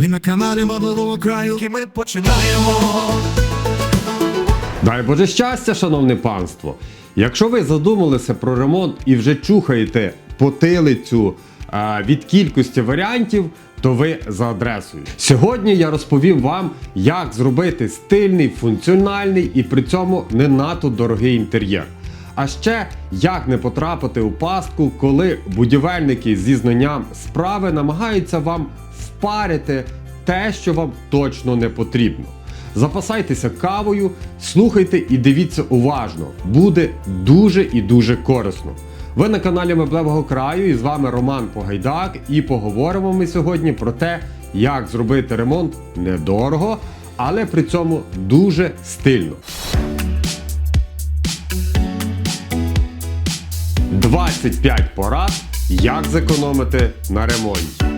Ви на каналі Модового краю, і ми починаємо. Дай Боже щастя, шановне панство! Якщо ви задумалися про ремонт і вже чухаєте потилицю е, від кількості варіантів, то ви за адресою. Сьогодні я розповім вам, як зробити стильний, функціональний і при цьому не надто дорогий інтер'єр. А ще як не потрапити у пастку, коли будівельники зі знанням справи намагаються вам впарити те, що вам точно не потрібно. Запасайтеся кавою, слухайте і дивіться уважно. Буде дуже і дуже корисно. Ви на каналі Меблевого краю і з вами Роман Погайдак. І поговоримо ми сьогодні про те, як зробити ремонт недорого, але при цьому дуже стильно. 25 порад, як зекономити на ремонті.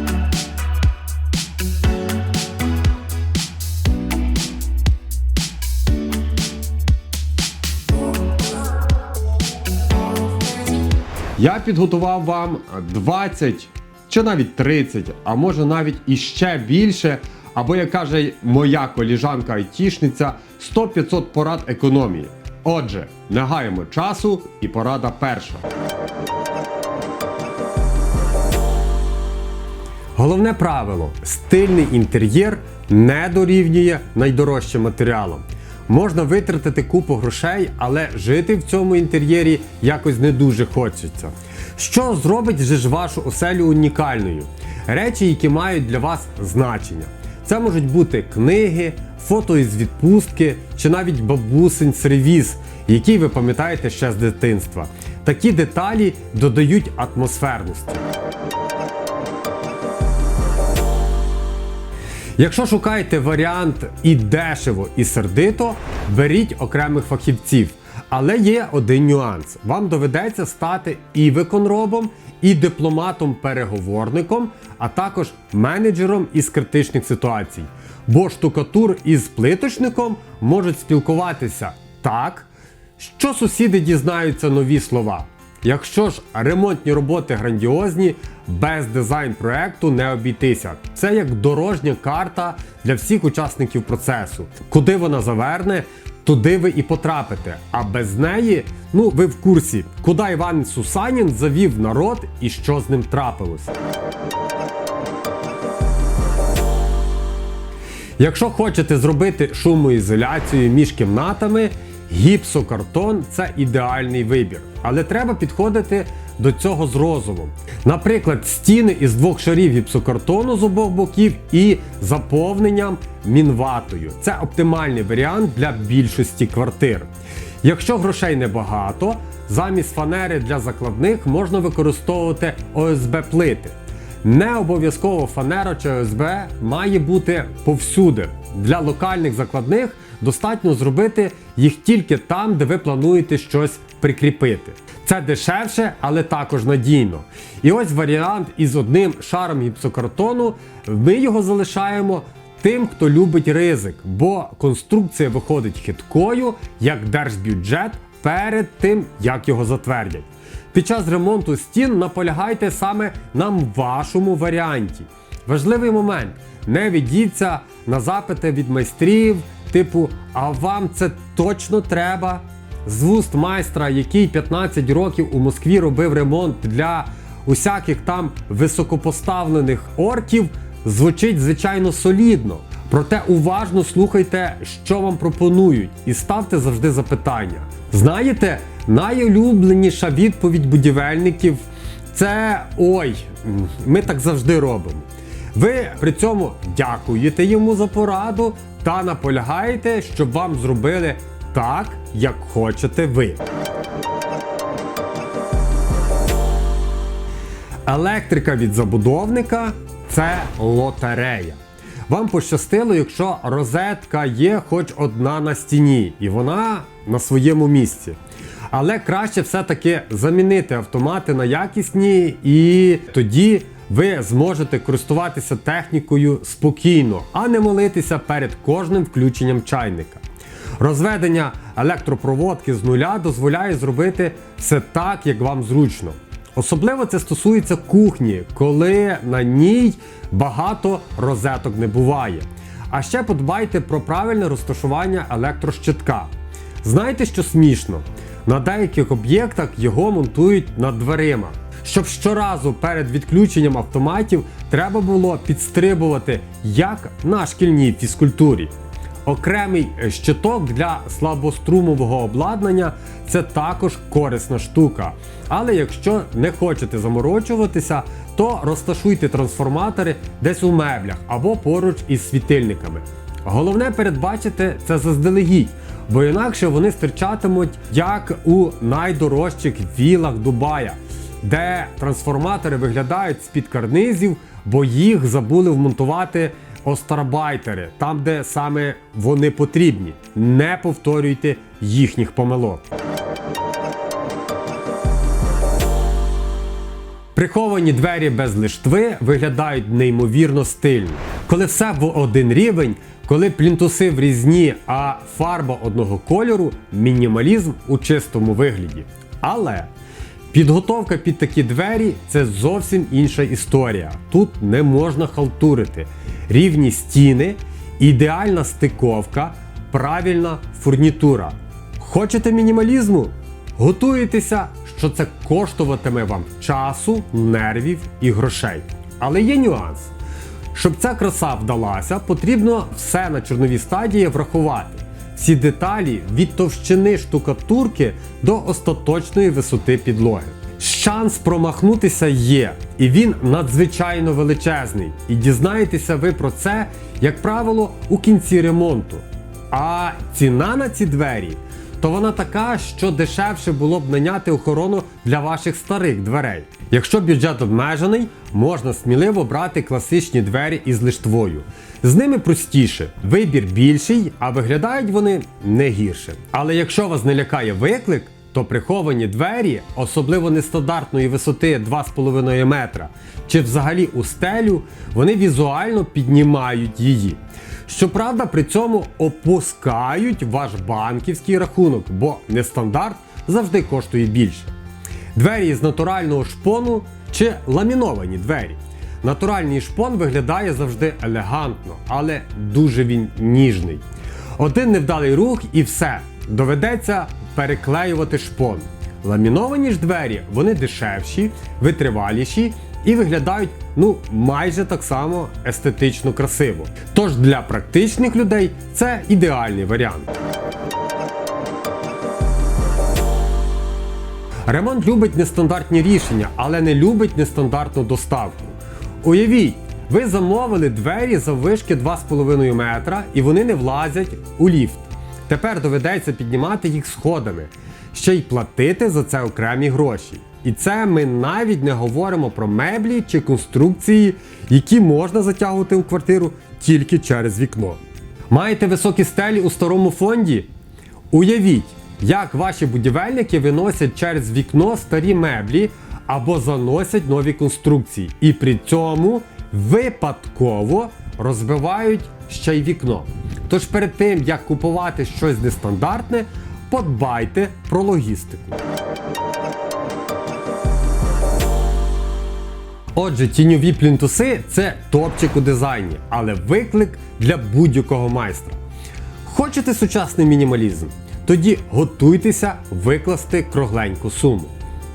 Я підготував вам 20 чи навіть 30, а може навіть іще більше, або як каже моя коліжанка айтішниця 100-500 порад економії. Отже, не гаємо часу і порада перша. Головне правило: стильний інтер'єр не дорівнює найдорожчим матеріалам. Можна витратити купу грошей, але жити в цьому інтер'єрі якось не дуже хочеться. Що зробить же ж вашу оселю унікальною? Речі, які мають для вас значення. Це можуть бути книги, фото із відпустки чи навіть бабусин сервіз, який ви пам'ятаєте ще з дитинства. Такі деталі додають атмосферності. Якщо шукаєте варіант і дешево, і сердито, беріть окремих фахівців. Але є один нюанс: вам доведеться стати і виконробом, і дипломатом-переговорником, а також менеджером із критичних ситуацій. Бо штукатур із плиточником можуть спілкуватися так, що сусіди дізнаються нові слова. Якщо ж ремонтні роботи грандіозні, без дизайн-проекту не обійтися. Це як дорожня карта для всіх учасників процесу. Куди вона заверне, туди ви і потрапите. А без неї, ну ви в курсі, куди Іван Сусанін завів народ і що з ним трапилось. Якщо хочете зробити шумоізоляцію між кімнатами, гіпсокартон це ідеальний вибір. Але треба підходити до цього з розумом. Наприклад, стіни із двох шарів гіпсокартону з обох боків і заповненням мінватою. Це оптимальний варіант для більшості квартир. Якщо грошей небагато, замість фанери для закладних можна використовувати ОСБ плити. Не обов'язково фанера чи ОСБ має бути повсюди. Для локальних закладних достатньо зробити їх тільки там, де ви плануєте щось прикріпити. Це дешевше, але також надійно. І ось варіант із одним шаром гіпсокартону. Ми його залишаємо тим, хто любить ризик, бо конструкція виходить хиткою, як держбюджет перед тим, як його затвердять. Під час ремонту стін наполягайте саме на вашому варіанті. Важливий момент: не ведіться на запити від майстрів, типу, а вам це точно треба. З вуст майстра, який 15 років у Москві робив ремонт для усяких там високопоставлених орків, звучить звичайно солідно. Проте уважно слухайте, що вам пропонують, і ставте завжди запитання. Знаєте, найулюбленіша відповідь будівельників це ой, ми так завжди робимо. Ви при цьому дякуєте йому за пораду та наполягаєте, щоб вам зробили так, як хочете ви. Електрика від забудовника це лотерея. Вам пощастило, якщо розетка є хоч одна на стіні, і вона на своєму місці. Але краще все-таки замінити автомати на якісні, і тоді ви зможете користуватися технікою спокійно, а не молитися перед кожним включенням чайника. Розведення електропроводки з нуля дозволяє зробити все так, як вам зручно. Особливо це стосується кухні, коли на ній багато розеток не буває. А ще подбайте про правильне розташування електрощитка. Знаєте, що смішно? На деяких об'єктах його монтують над дверима. Щоб щоразу перед відключенням автоматів треба було підстрибувати, як на шкільній фізкультурі. Окремий щиток для слабострумового обладнання це також корисна штука. Але якщо не хочете заморочуватися, то розташуйте трансформатори десь у меблях або поруч із світильниками. Головне передбачити це заздалегідь, бо інакше вони стирчатимуть як у найдорожчих вілах Дубая, де трансформатори виглядають з-під карнизів, бо їх забули вмонтувати остарбайтери, там, де саме вони потрібні. Не повторюйте їхніх помилок. Приховані двері без лиштви виглядають неймовірно стильно. Коли все в один рівень, коли плінтуси в різні, а фарба одного кольору мінімалізм у чистому вигляді. Але підготовка під такі двері це зовсім інша історія. Тут не можна халтурити. Рівні стіни, ідеальна стиковка, правильна фурнітура. Хочете мінімалізму? Готуєтеся, що це коштуватиме вам часу, нервів і грошей. Але є нюанс. Щоб ця краса вдалася, потрібно все на чорновій стадії врахувати. Всі деталі від товщини штукатурки до остаточної висоти підлоги. Шанс промахнутися є, і він надзвичайно величезний. І дізнаєтеся ви про це, як правило, у кінці ремонту. А ціна на ці двері то вона така, що дешевше було б наняти охорону для ваших старих дверей. Якщо бюджет обмежений, можна сміливо брати класичні двері із лиштвою. З ними простіше, вибір більший, а виглядають вони не гірше. Але якщо вас не лякає виклик, то приховані двері, особливо нестандартної висоти 2,5 метра, чи взагалі у стелю, вони візуально піднімають її. Щоправда, при цьому опускають ваш банківський рахунок, бо нестандарт завжди коштує більше. Двері з натурального шпону чи ламіновані двері. Натуральний шпон виглядає завжди елегантно, але дуже він ніжний. Один невдалий рух і все. Доведеться переклеювати шпон. Ламіновані ж двері, вони дешевші, витриваліші і виглядають ну майже так само естетично красиво. Тож для практичних людей це ідеальний варіант. Ремонт любить нестандартні рішення, але не любить нестандартну доставку. Уявіть, ви замовили двері заввишки 2,5 метра і вони не влазять у ліфт. Тепер доведеться піднімати їх сходами, ще й платити за це окремі гроші. І це ми навіть не говоримо про меблі чи конструкції, які можна затягувати у квартиру тільки через вікно. Маєте високі стелі у старому фонді? Уявіть, як ваші будівельники виносять через вікно старі меблі або заносять нові конструкції, і при цьому випадково розбивають ще й вікно. Тож перед тим як купувати щось нестандартне, подбайте про логістику. Отже, тіньові плінтуси це топчик у дизайні, але виклик для будь-якого майстра. Хочете сучасний мінімалізм? Тоді готуйтеся викласти кругленьку суму.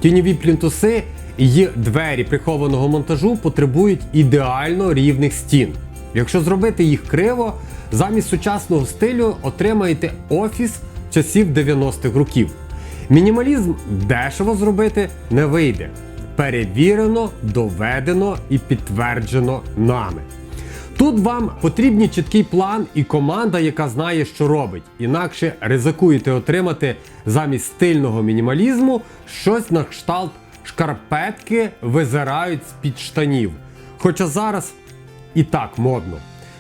Тіньові плінтуси і двері прихованого монтажу потребують ідеально рівних стін. Якщо зробити їх криво, замість сучасного стилю отримаєте офіс часів 90-х років. Мінімалізм дешево зробити не вийде. Перевірено, доведено і підтверджено нами. Тут вам потрібні чіткий план і команда, яка знає, що робить. Інакше ризикуєте отримати замість стильного мінімалізму щось на кшталт шкарпетки визирають з-під штанів. Хоча зараз і так модно.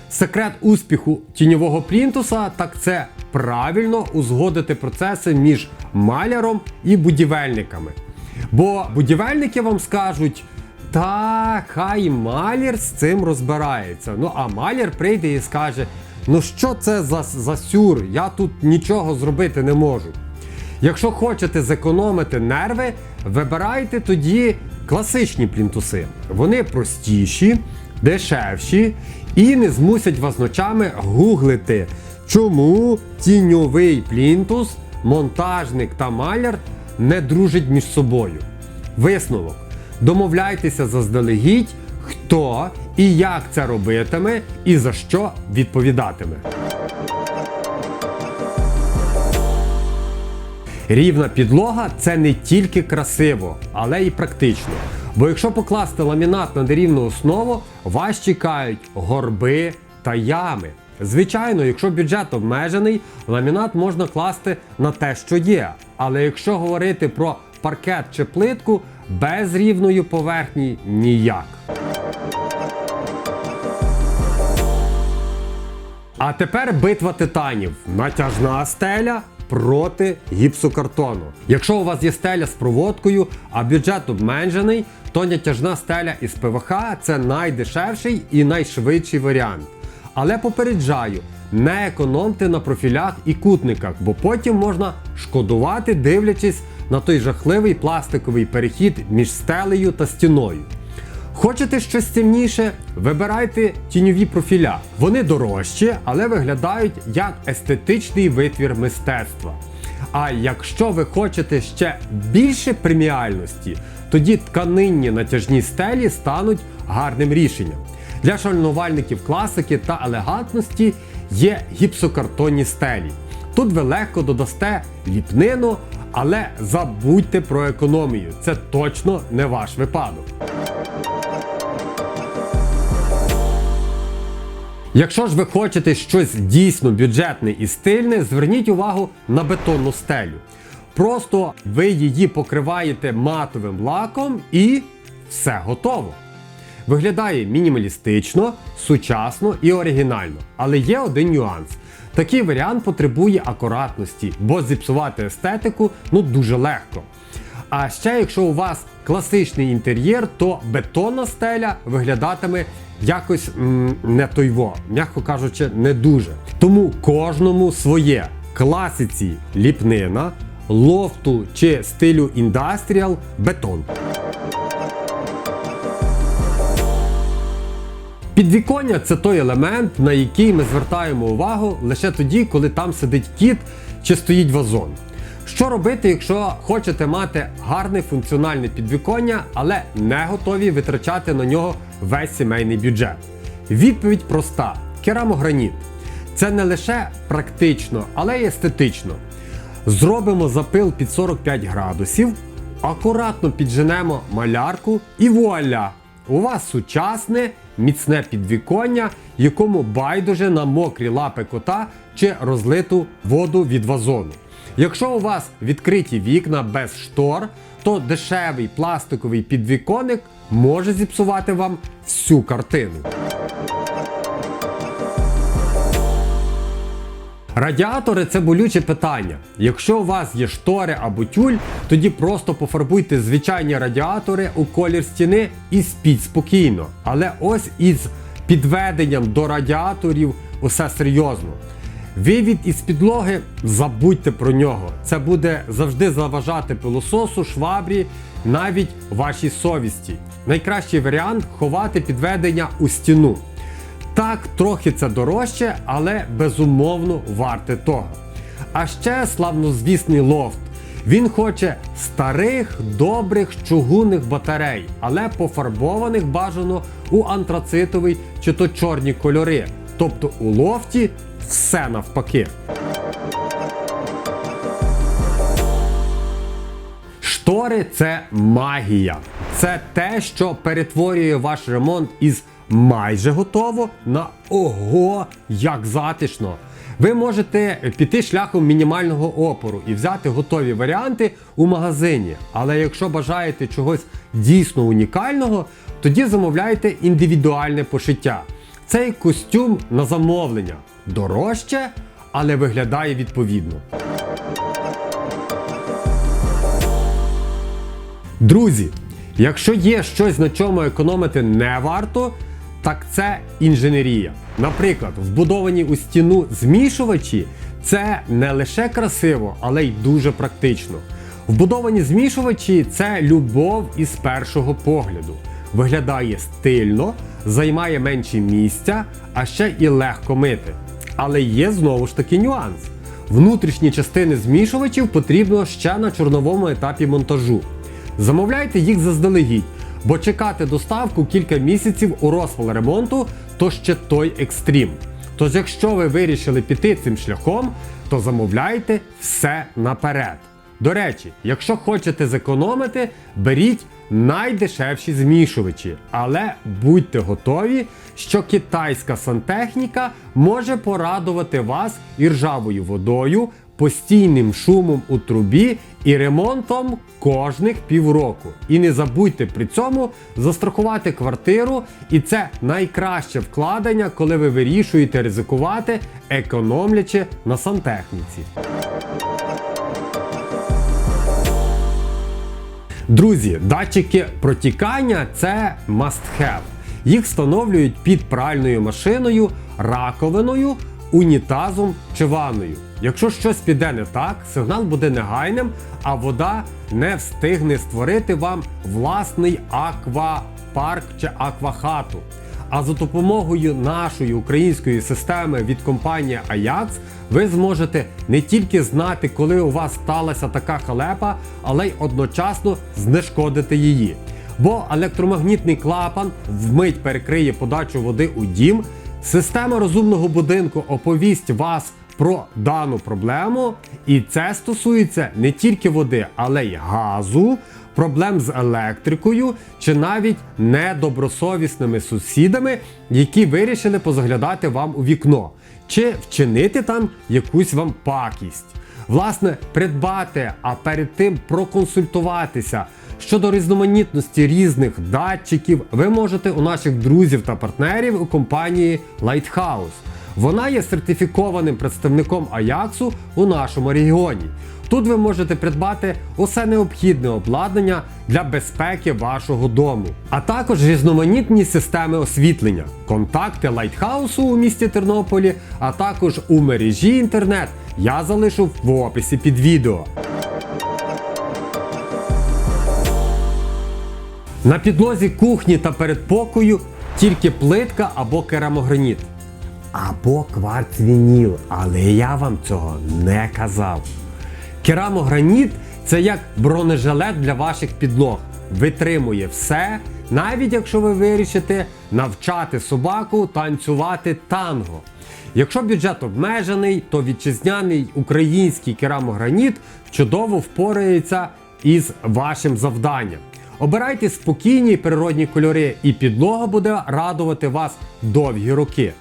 Секрет успіху тіньового плінтуса так це правильно узгодити процеси між маляром і будівельниками. Бо будівельники вам скажуть, та хай маляр з цим розбирається. Ну а маляр прийде і скаже: ну що це за, за сюр? Я тут нічого зробити не можу. Якщо хочете зекономити нерви, вибирайте тоді класичні плінтуси. Вони простіші, дешевші і не змусять вас ночами гуглити, чому тіньовий плінтус, монтажник та маляр не дружать між собою. Висновок. Домовляйтеся заздалегідь, хто і як це робитиме, і за що відповідатиме. Рівна підлога це не тільки красиво, але й практично. Бо якщо покласти ламінат на нерівну основу, вас чекають горби та ями. Звичайно, якщо бюджет обмежений, ламінат можна класти на те, що є. Але якщо говорити про паркет чи плитку, без рівної поверхні ніяк. А тепер битва титанів. Натяжна стеля проти гіпсокартону. Якщо у вас є стеля з проводкою, а бюджет обмежений, то натяжна стеля із ПВХ це найдешевший і найшвидший варіант. Але попереджаю, не економте на профілях і кутниках, бо потім можна шкодувати, дивлячись на той жахливий пластиковий перехід між стелею та стіною. Хочете щось темніше? Вибирайте тіньові профіля. Вони дорожчі, але виглядають як естетичний витвір мистецтва. А якщо ви хочете ще більше преміальності, тоді тканинні натяжні стелі стануть гарним рішенням. Для шанувальників класики та елегантності є гіпсокартонні стелі. Тут ви легко додасте ліпнину, але забудьте про економію. Це точно не ваш випадок. Якщо ж ви хочете щось дійсно бюджетне і стильне, зверніть увагу на бетонну стелю. Просто ви її покриваєте матовим лаком і все готово. Виглядає мінімалістично, сучасно і оригінально. Але є один нюанс. Такий варіант потребує акуратності, бо зіпсувати естетику ну дуже легко. А ще якщо у вас класичний інтер'єр, то бетонна стеля виглядатиме якось не тойво, м'яко кажучи, не дуже. Тому кожному своє класиці ліпнина, лофту чи стилю індастріал бетон. Підвіконня це той елемент, на який ми звертаємо увагу лише тоді, коли там сидить кіт чи стоїть вазон. Що робити, якщо хочете мати гарне функціональне підвіконня, але не готові витрачати на нього весь сімейний бюджет? Відповідь проста: керамограніт. Це не лише практично, але й естетично. Зробимо запил під 45 градусів, акуратно підженемо малярку і вуаля! У вас сучасне, міцне підвіконня, якому байдуже на мокрі лапи кота чи розлиту воду від вазону. Якщо у вас відкриті вікна без штор, то дешевий пластиковий підвіконник може зіпсувати вам всю картину. Радіатори це болюче питання. Якщо у вас є штори або тюль, тоді просто пофарбуйте звичайні радіатори у колір стіни і спіть спокійно. Але ось із підведенням до радіаторів усе серйозно. Вивід із підлоги забудьте про нього. Це буде завжди заважати пилососу, швабрі, навіть вашій совісті. Найкращий варіант ховати підведення у стіну. Так, трохи це дорожче, але безумовно варте того. А ще славнозвісний лофт. Він хоче старих, добрих чугунних батарей, але пофарбованих бажано у антрацитовий чи то чорні кольори. Тобто у лофті все навпаки. Штори це магія. Це те, що перетворює ваш ремонт із майже готово на ого, як затишно. Ви можете піти шляхом мінімального опору і взяти готові варіанти у магазині. Але якщо бажаєте чогось дійсно унікального, тоді замовляйте індивідуальне пошиття. Цей костюм на замовлення дорожче, але виглядає відповідно. Друзі, якщо є щось, на чому економити не варто, так це інженерія. Наприклад, вбудовані у стіну змішувачі це не лише красиво, але й дуже практично. Вбудовані змішувачі це любов із першого погляду. Виглядає стильно, займає менше місця, а ще і легко мити. Але є знову ж таки нюанс. Внутрішні частини змішувачів потрібно ще на чорновому етапі монтажу. Замовляйте їх заздалегідь, бо чекати доставку кілька місяців у розпал ремонту то ще той екстрім. Тож, якщо ви вирішили піти цим шляхом, то замовляйте все наперед. До речі, якщо хочете зекономити, беріть найдешевші змішувачі, але будьте готові, що китайська сантехніка може порадувати вас іржавою водою, постійним шумом у трубі і ремонтом кожних півроку. І не забудьте при цьому застрахувати квартиру, і це найкраще вкладення, коли ви вирішуєте ризикувати, економлячи на сантехніці. Друзі, датчики протікання це must have. Їх встановлюють під пральною машиною, раковиною, унітазом чи ванною. Якщо щось піде не так, сигнал буде негайним, а вода не встигне створити вам власний аквапарк чи аквахату. А за допомогою нашої української системи від компанії Ajax ви зможете не тільки знати, коли у вас сталася така халепа, але й одночасно знешкодити її. Бо електромагнітний клапан вмить перекриє подачу води у дім. Система розумного будинку оповість вас про дану проблему, і це стосується не тільки води, але й газу, проблем з електрикою чи навіть недобросовісними сусідами, які вирішили позаглядати вам у вікно, чи вчинити там якусь вам пакість. Власне, придбати, а перед тим проконсультуватися щодо різноманітності різних датчиків ви можете у наших друзів та партнерів у компанії Lighthouse. Вона є сертифікованим представником Аяксу у нашому регіоні. Тут ви можете придбати усе необхідне обладнання для безпеки вашого дому, а також різноманітні системи освітлення, контакти Лайтхаусу у місті Тернополі, а також у мережі інтернет я залишу в описі під відео. На підлозі кухні та передпокою тільки плитка або керамограніт. Або кварцвініл, але я вам цього не казав. Керамограніт це як бронежилет для ваших підлог. Витримує все, навіть якщо ви вирішите навчати собаку танцювати танго. Якщо бюджет обмежений, то вітчизняний український керамограніт чудово впорається із вашим завданням. Обирайте спокійні природні кольори, і підлога буде радувати вас довгі роки.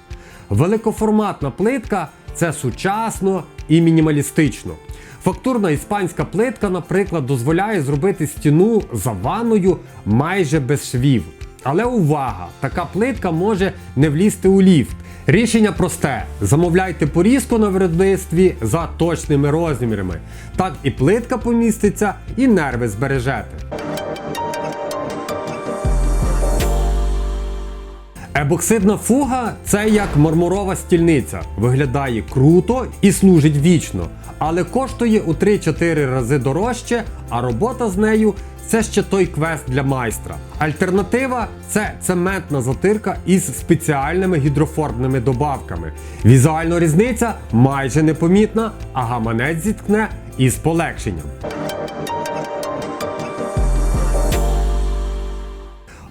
Великоформатна плитка це сучасно і мінімалістично. Фактурна іспанська плитка, наприклад, дозволяє зробити стіну за ванною майже без швів. Але увага! Така плитка може не влізти у ліфт. Рішення просте: замовляйте порізку на виробництві за точними розмірами. Так і плитка поміститься, і нерви збережете. Ебоксидна фуга це як мармурова стільниця. Виглядає круто і служить вічно, але коштує у 3-4 рази дорожче, а робота з нею це ще той квест для майстра. Альтернатива це цементна затирка із спеціальними гідроформними добавками. Візуально різниця майже непомітна, а гаманець зіткне із полегшенням.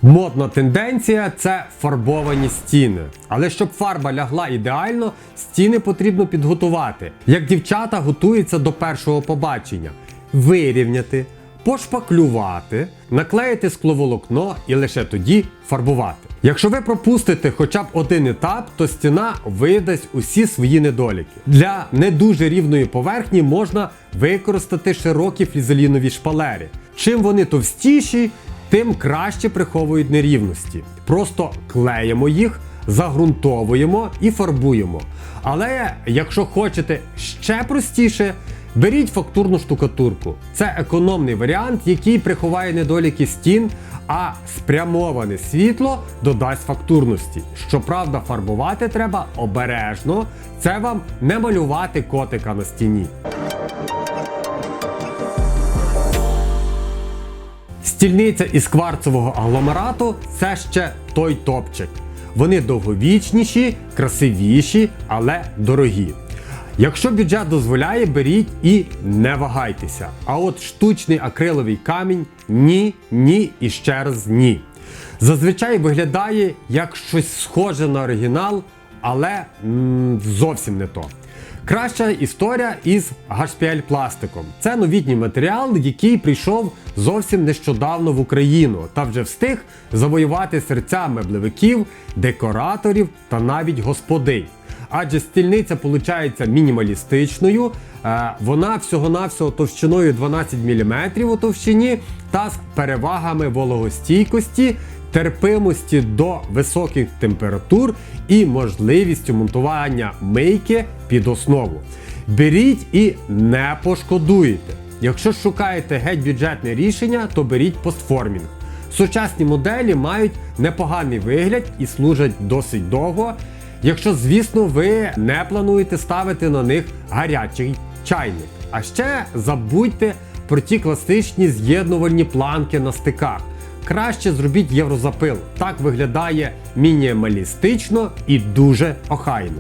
Модна тенденція це фарбовані стіни. Але щоб фарба лягла ідеально, стіни потрібно підготувати. Як дівчата готуються до першого побачення: вирівняти, пошпаклювати, наклеїти скловолокно і лише тоді фарбувати. Якщо ви пропустите хоча б один етап, то стіна видасть усі свої недоліки. Для не дуже рівної поверхні можна використати широкі флізелінові шпалери. Чим вони товстіші, тим краще приховують нерівності. Просто клеїмо їх, загрунтовуємо і фарбуємо. Але якщо хочете ще простіше, беріть фактурну штукатурку. Це економний варіант, який приховає недоліки стін, а спрямоване світло додасть фактурності. Щоправда, фарбувати треба обережно. Це вам не малювати котика на стіні. Стільниця із кварцевого агломерату це ще той топчик. Вони довговічніші, красивіші, але дорогі. Якщо бюджет дозволяє, беріть і не вагайтеся. А от штучний акриловий камінь ні, ні і ще раз ні. Зазвичай виглядає як щось схоже на оригінал, але м, зовсім не то. Краща історія із HPL пластиком. Це новітній матеріал, який прийшов зовсім нещодавно в Україну та вже встиг завоювати серця меблевиків, декораторів та навіть господинь. Адже стільниця виходить мінімалістичною, е, вона всього-навсього товщиною 12 мм у товщині та з перевагами вологостійкості, терпимості до високих температур і можливістю монтування мийки під основу. Беріть і не пошкодуєте. Якщо шукаєте геть бюджетне рішення, то беріть постформінг. Сучасні моделі мають непоганий вигляд і служать досить довго. Якщо, звісно, ви не плануєте ставити на них гарячий чайник. А ще забудьте про ті класичні з'єднувальні планки на стиках. Краще зробіть єврозапил. Так виглядає мінімалістично і дуже охайно.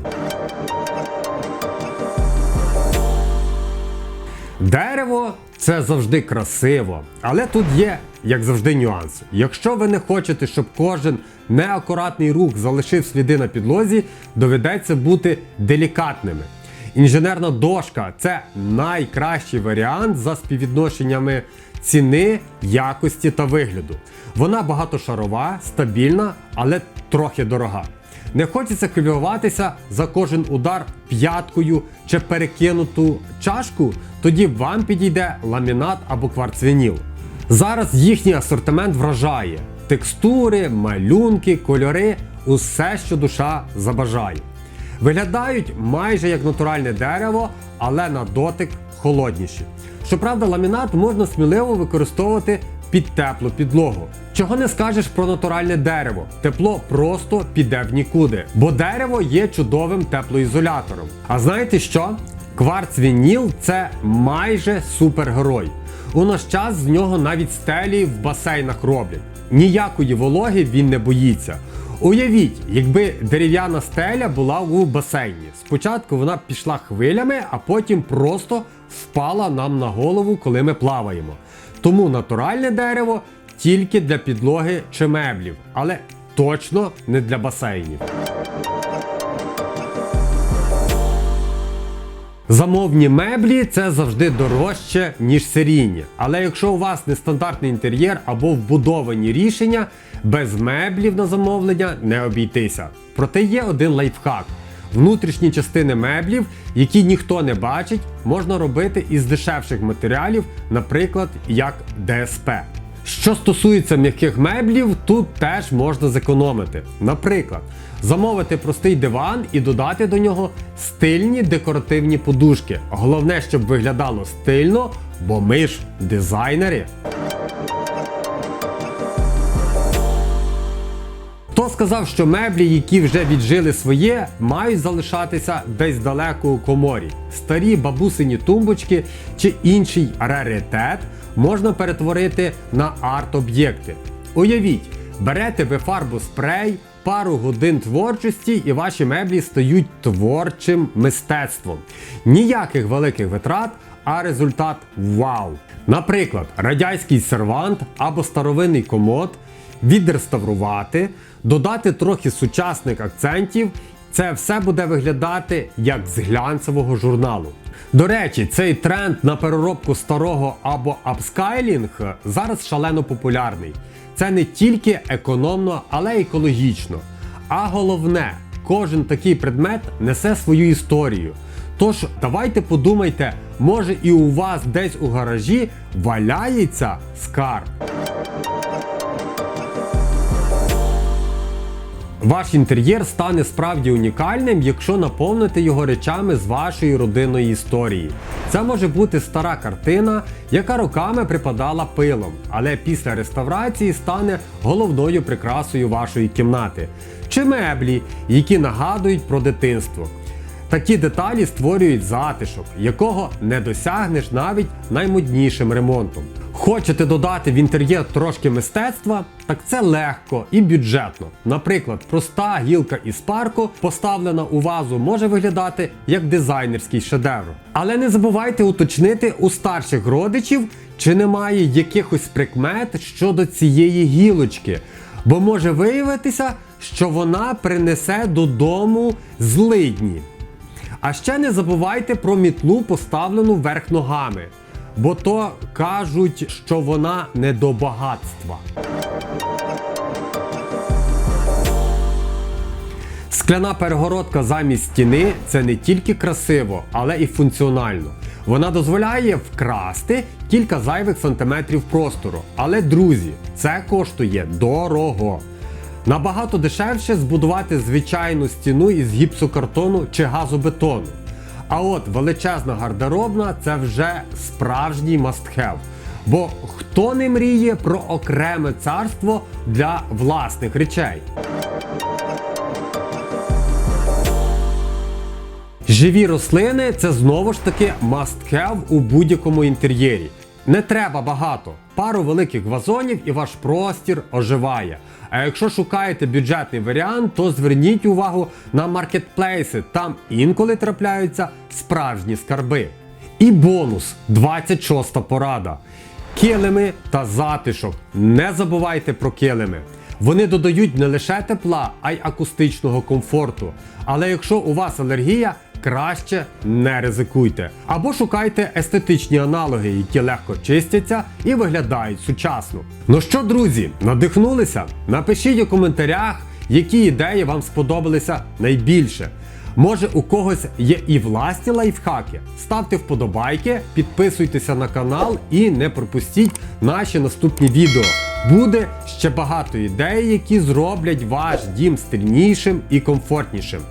Дерево це завжди красиво, але тут є, як завжди, нюанс. Якщо ви не хочете, щоб кожен неакуратний рух залишив сліди на підлозі, доведеться бути делікатними. Інженерна дошка це найкращий варіант за співвідношеннями ціни, якості та вигляду. Вона багатошарова, стабільна, але трохи дорога. Не хочеться хвилюватися за кожен удар п'яткою чи перекинуту чашку, тоді вам підійде ламінат або кварцвініл. Зараз їхній асортимент вражає: текстури, малюнки, кольори усе, що душа забажає. Виглядають майже як натуральне дерево, але на дотик холодніші. Щоправда, ламінат можна сміливо використовувати під теплу підлогу. Чого не скажеш про натуральне дерево? Тепло просто піде в нікуди, бо дерево є чудовим теплоізолятором. А знаєте що? Кварц вініл це майже супергерой. У наш час з нього навіть стелі в басейнах роблять. Ніякої вологи він не боїться. Уявіть, якби дерев'яна стеля була у басейні. Спочатку вона пішла хвилями, а потім просто впала нам на голову, коли ми плаваємо. Тому натуральне дерево тільки для підлоги чи меблів, але точно не для басейнів. Замовні меблі це завжди дорожче, ніж серійні. Але якщо у вас нестандартний інтер'єр або вбудовані рішення, без меблів на замовлення не обійтися. Проте є один лайфхак. Внутрішні частини меблів, які ніхто не бачить, можна робити із дешевших матеріалів, наприклад, як ДСП. Що стосується м'яких меблів, тут теж можна зекономити. Наприклад, замовити простий диван і додати до нього стильні декоративні подушки. Головне, щоб виглядало стильно, бо ми ж дизайнери. Хто сказав, що меблі, які вже віджили своє, мають залишатися десь далеко у коморі? Старі бабусині тумбочки чи інший раритет можна перетворити на арт-об'єкти. Уявіть, берете ви фарбу спрей, пару годин творчості і ваші меблі стають творчим мистецтвом. Ніяких великих витрат, а результат вау! Наприклад, радянський сервант або старовинний комод відреставрувати, додати трохи сучасних акцентів. Це все буде виглядати як з глянцевого журналу. До речі, цей тренд на переробку старого або апскайлінг зараз шалено популярний. Це не тільки економно, але й екологічно. А головне, кожен такий предмет несе свою історію. Тож давайте подумайте, може і у вас десь у гаражі валяється скарб. Ваш інтер'єр стане справді унікальним, якщо наповнити його речами з вашої родинної історії. Це може бути стара картина, яка роками припадала пилом, але після реставрації стане головною прикрасою вашої кімнати. Чи меблі, які нагадують про дитинство. Такі деталі створюють затишок, якого не досягнеш навіть наймоднішим ремонтом. Хочете додати в інтер'єр трошки мистецтва? Так це легко і бюджетно. Наприклад, проста гілка із парку, поставлена у вазу, може виглядати як дизайнерський шедевр. Але не забувайте уточнити у старших родичів, чи немає якихось прикмет щодо цієї гілочки, бо може виявитися, що вона принесе додому злидні. А ще не забувайте про мітлу, поставлену вверх ногами, бо то кажуть, що вона не до багатства. Скляна перегородка замість стіни це не тільки красиво, але і функціонально. Вона дозволяє вкрасти кілька зайвих сантиметрів простору. Але, друзі, це коштує дорого. Набагато дешевше збудувати звичайну стіну із гіпсокартону чи газобетону. А от величезна гардеробна це вже справжній must-have. Бо хто не мріє про окреме царство для власних речей? Живі рослини це знову ж таки have у будь-якому інтер'єрі. Не треба багато. Пару великих вазонів і ваш простір оживає. А якщо шукаєте бюджетний варіант, то зверніть увагу на маркетплейси. Там інколи трапляються справжні скарби. І бонус 26 порада. Килими та затишок. Не забувайте про килими. Вони додають не лише тепла, а й акустичного комфорту. Але якщо у вас алергія, краще не ризикуйте. Або шукайте естетичні аналоги, які легко чистяться і виглядають сучасно. Ну що, друзі, надихнулися? Напишіть у коментарях, які ідеї вам сподобалися найбільше. Може у когось є і власні лайфхаки. Ставте вподобайки, підписуйтеся на канал і не пропустіть наші наступні відео. Буде ще багато ідей, які зроблять ваш дім стильнішим і комфортнішим.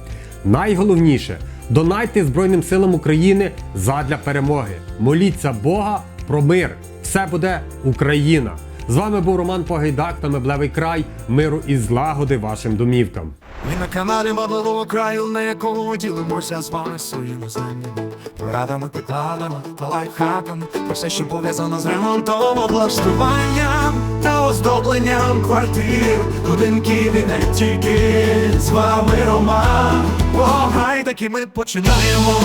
Найголовніше донайте Збройним силам України задля перемоги. Моліться Бога про мир. Все буде Україна. З вами був Роман Погайдак та Меблевий край. Миру і злагоди вашим домівкам. Ми на каналі Мабливого краю, на якому ділимося з вами своїми знаннями, порадами, питаннями та лайфхаками, про все, що пов'язано з ремонтом, облаштуванням та оздобленням квартир, будинків і не тільки з вами Роман. Погай, таки ми починаємо.